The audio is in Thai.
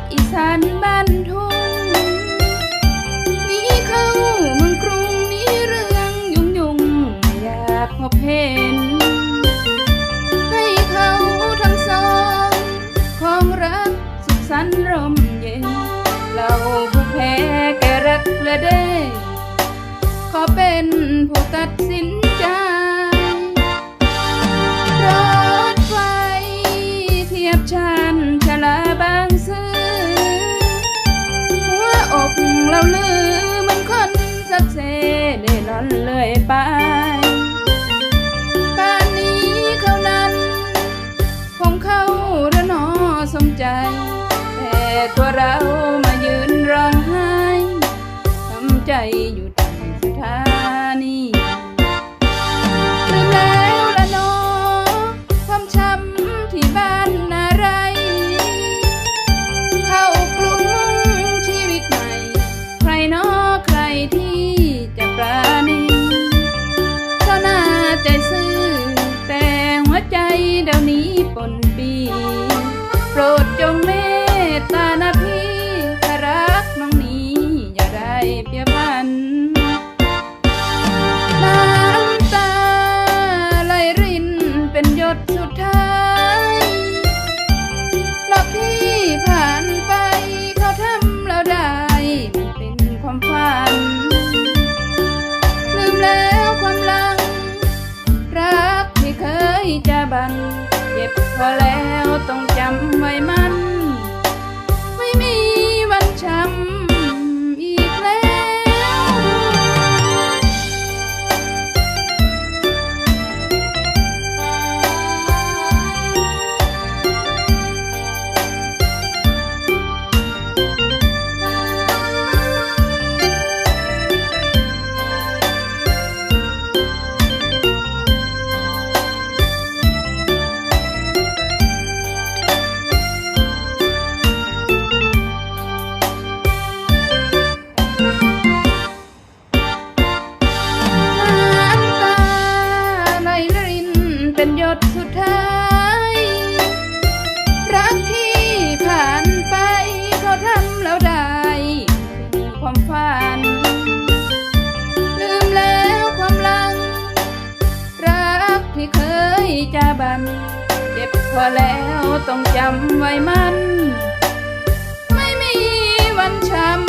ดอีสานบ้านทุ่งนี่เข้าเมืองกรุงนี่เรื่องยุ่งยุ่งอยากพบเห็น ให้เขาทั้งสองของรักสุขสันต์ร่มเย็น เราผู้แพ้แกรักละเด้ ขอเป็นผู้ตัดสิน เล่ร่อนเลยไปป่านนี้เขานั้นคงเข้าระนอสมใจ แต่ตัวเรามายืนร้องไห้ทำใจอยู่ เดี๋ยวนี้ปน ยจะบัน เจ็บพอแล้วต้องจำไว้มัน เป็นหยดสุดท้าย รักที่ผ่านไปเขาทำแล้วได้ความฝัน ลืมแล้วความลัง รักที่เคยจะบันเก็บพอแล้วต้องจำไว้มัน ไม่มีวันช้ำ